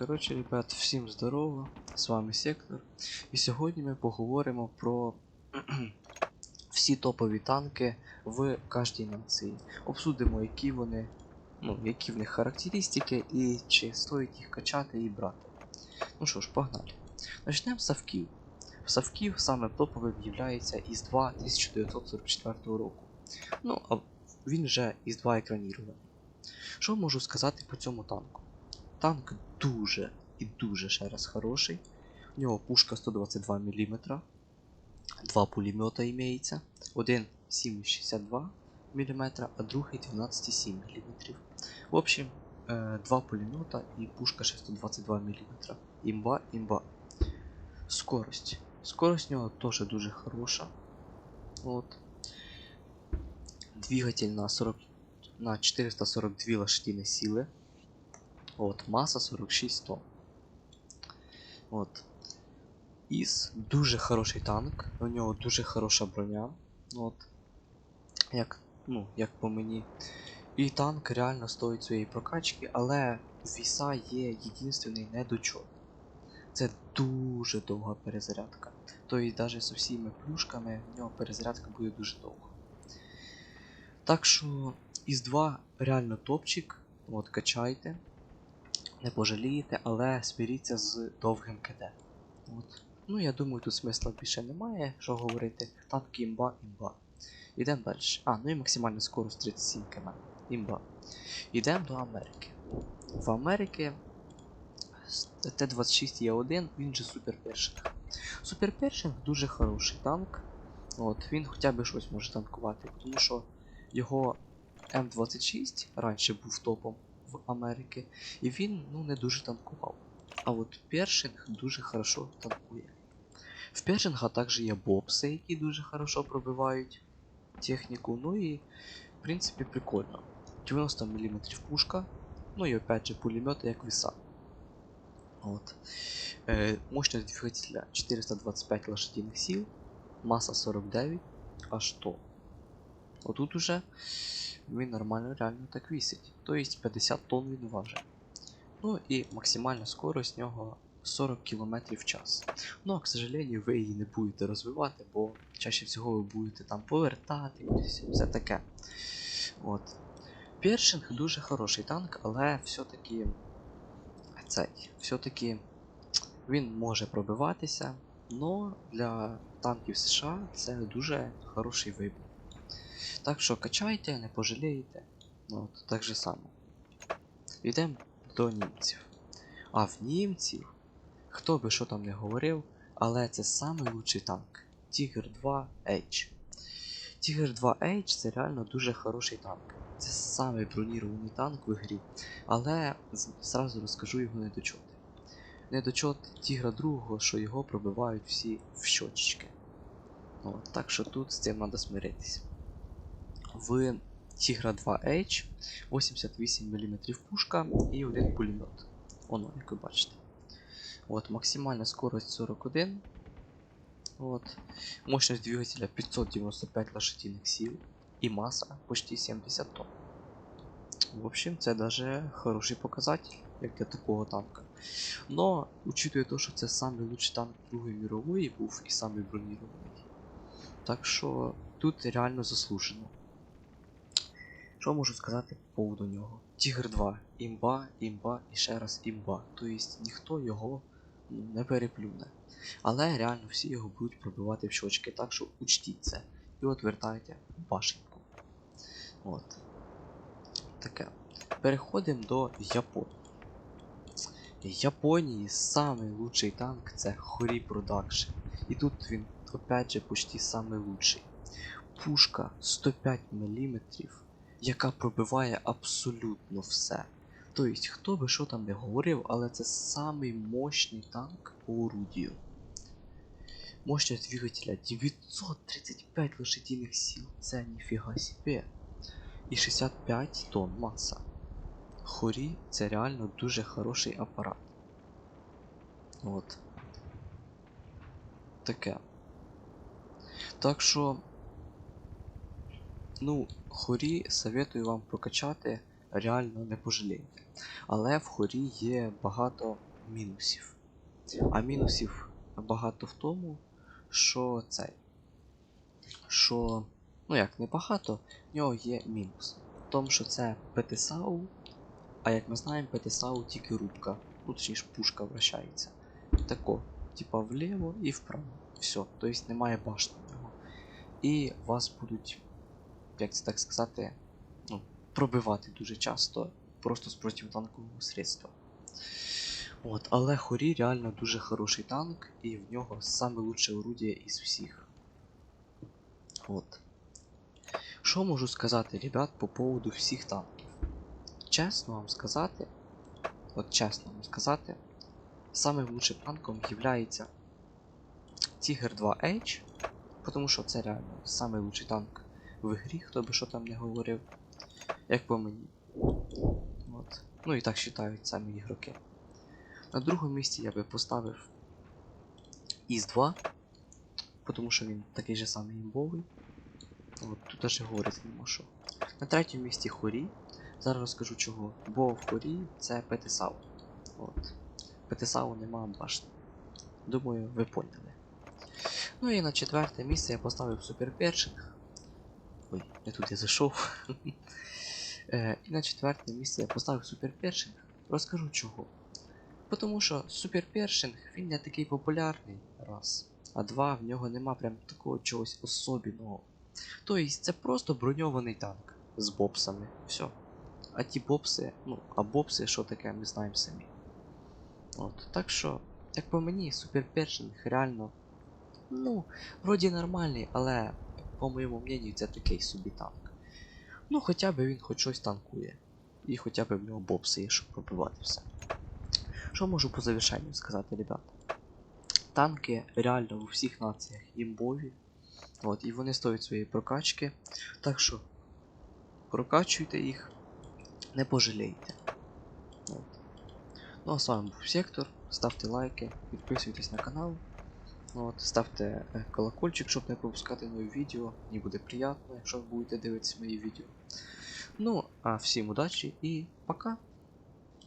Коротше, ребят, всім здорово, з вами Сектор. І сьогодні ми поговоримо про всі топові танки в кожній нації. Обсудимо, які вони, ну, які в них характеристики і чи стоїть їх качати і брати. Ну що ж, погнали. Почнемо з Савків. Савків саме топовим є із 2 1944 року. Ну, а він вже із 2 екранірований. Що можу сказати по цьому танку? Танк дуже і дуже ще раз хороший. У нього пушка 122 мм. Два пулемета імеється. Один 7,62 мм, а другий 12,7 мм. В общем, е, два пулемета і пушка ще 122 мм. Імба, імба. Скорость. Скорость у нього теж дуже хороша. От. Двигатель на 40 на 442 лошадині сили. От, маса 46 тонн. От. Іс дуже хороший танк, у нього дуже хороша броня. От. Як, ну, як по мені. І танк реально стоїть своєї прокачки, але віса є єдинственний недочот. Це дуже довга перезарядка. Тобто навіть з усіма плюшками в нього перезарядка буде дуже довго. Так що із 2 реально топчик. От, качайте не пожалієте, але смиріться з довгим КД. От. Ну, я думаю, тут смисла більше немає, що говорити. Танк імба, імба. Ідемо далі. А, ну і максимальна скорость 37 км. Імба. Йдемо до Америки. В Америці Т-26 є 1 він же супер першинг. Супер першинг дуже хороший танк. От, Він хоча б щось може танкувати, тому що його М26 раніше був топом в Америки, і він ну, не дуже танкував. А от Першинг дуже хорошо танкує. В Першинга також є бобси, які дуже хорошо пробивають техніку. Ну і, в принципі, прикольно. 90 мм пушка, ну і опять же пулемет як віса. От. Е, мощность двигателя 425 лошадиных сил, масса 49, аж 100. Отут уже він нормально реально так вісить. Тобто 50 тонн він важить. Ну і максимальна скорость нього 40 км в час. Ну, а к сожалению, ви її не будете розвивати, бо чаще всього ви будете там повертати, кудись, все таке. От. Першинг дуже хороший танк, але все-таки цей, все-таки він може пробиватися, але для танків США це дуже хороший вибір. Так що качайте, не пожалієте. Ну, От, так же само. Йдемо до німців. А в німців, хто би що там не говорив, але це лучший танк. Tiger 2 H. Tiger 2 H це реально дуже хороший танк. Це самий бронірований танк в грі. Але зразу розкажу його недочоти. Недочот Тігра 2, що його пробивають всі в щочечки. От, так що тут з цим треба смиритись в Тігра 2H 88 мм пушка і один пулемет. Оно, як ви бачите. От, Максимальна скорость 41. От. Мощность двигателя 595 лошадиных сил і маса почти 70 тонн. В общем, це даже хороший показатель, як для такого танка. Но, учитывая то, що це самий лучший танк Другої мирової був і самий бронірований. Так що тут реально заслужено. Що можу сказати по поводу нього? Тігр 2. Імба, імба і ще раз імба. Тобто ніхто його не переплюне. Але реально всі його будуть пробивати в щочки, так що учтіть це. І от вертайте башенку. От. Таке. Переходимо до Японії. Японії самий танк це Хорі Продакшн. І тут він, опять же, почти самий. Пушка 105 мм яка пробиває абсолютно все. Тобто, хто би що там не говорив, але це самий мощний танк по орудію. Мощність двигателя 935 лошадиних сил, це ніфіга себе. І 65 тонн маса. Хорі це реально дуже хороший апарат. От. Таке. Так що Ну, хорі советую вам прокачати, реально не пожалієте. Але в хорі є багато мінусів. А мінусів багато в тому, що цей. Що. Ну як не багато, в нього є мінус. В тому, що це ПТСАУ, а як ми знаємо, ПТСАУ тільки рубка, ну точніше пушка вращається. Тако, типа вліво і вправо. Все, тобто немає башни в нього. І вас будуть, як це так сказати, ну, пробивати дуже часто, просто з протитанкового средства. От, але Хорі реально дуже хороший танк, і в нього саме лучше орудие із всіх. От. Що можу сказати, ребят, по поводу всіх танків? Чесно вам сказати, от чесно вам сказати, самим лучшим танком являється Tiger 2H, тому що це реально самий лучший танк в грі, хто би що там не говорив, як по мені. От. Ну і так вважають самі ігроки. На другому місці я би поставив Іс-2, тому що він такий же самий імбовий. От, тут навіть говорити нема що. На третьому місці Хорі. Зараз розкажу чого. Бо в Хорі це ПТСАУ. От. ПТСАУ нема башни. Думаю, ви поняли. Ну і на четверте місце я поставив суперпершинг. Ой, не тут я зайшов. Е, І на четверте місце я поставив суперпершинг. Розкажу чого. Тому що суперпершинг він не такий популярний, раз. А два, в нього нема прям такого чогось особливого. Тобто це просто броньований танк з бобсами. Все. А ті бобси, ну, а бобси, що таке, ми знаємо самі. От, так що, як по мені, суперпершинг реально. Ну, вроді нормальний, але, по моєму мнению, це такий собі танк. Ну, хоча б він хоч щось танкує. І хоча б в нього бобси є, щоб пробивати все. Що можу по завершенню сказати, ребят? Танки реально у всіх націях імбові. От, і вони стоять своєї прокачки. Так що прокачуйте їх, не пожалієте. От. Ну а з вами був Сектор. Ставте лайки, підписуйтесь на канал. От, ставте е, колокольчик, щоб не пропускати нові відео. Мені буде приємно, якщо ви будете дивитися мої відео. Ну, а всім удачі і пока!